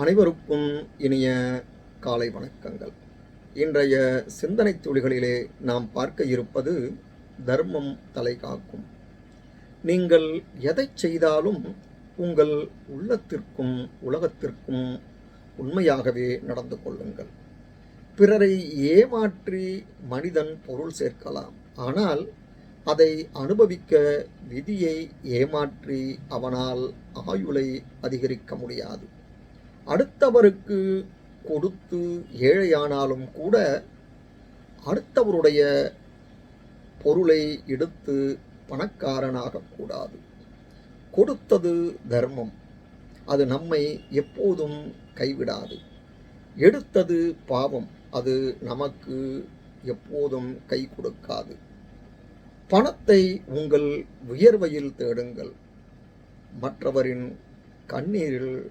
அனைவருக்கும் இனிய காலை வணக்கங்கள். இன்றைய சிந்தனை துளிகளிலே நாம் பார்க்க இருப்பது தர்மம் தலை காக்கும். நீங்கள் எதை செய்தாலும் உங்கள் உள்ளத்திற்கும் உலகத்திற்கும் உண்மையாகவே நடந்து கொள்ளுங்கள். பிறரை ஏமாற்றி மனிதன் பொருள் சேர்க்கலாம். ஆனால் அதை அனுபவிக்க விதியை ஏமாற்றி அவனால் ஆயுளை அதிகரிக்க முடியாது. அடுத்தவருக்கு கொடுத்து ஏழையானாலும் கூட அடுத்தவருடைய பொருளை எடுத்து பணக்காரனாகக்கூடாது கொடுத்தது தர்மம். அது நம்மை எப்போதும் கைவிடாது. எடுத்தது பாவம். அது நமக்கு எப்போதும் கை கொடுக்காது. பணத்தை உங்கள் உயர்வையில் தேடுங்கள். மற்றவரின் கண்ணீரில்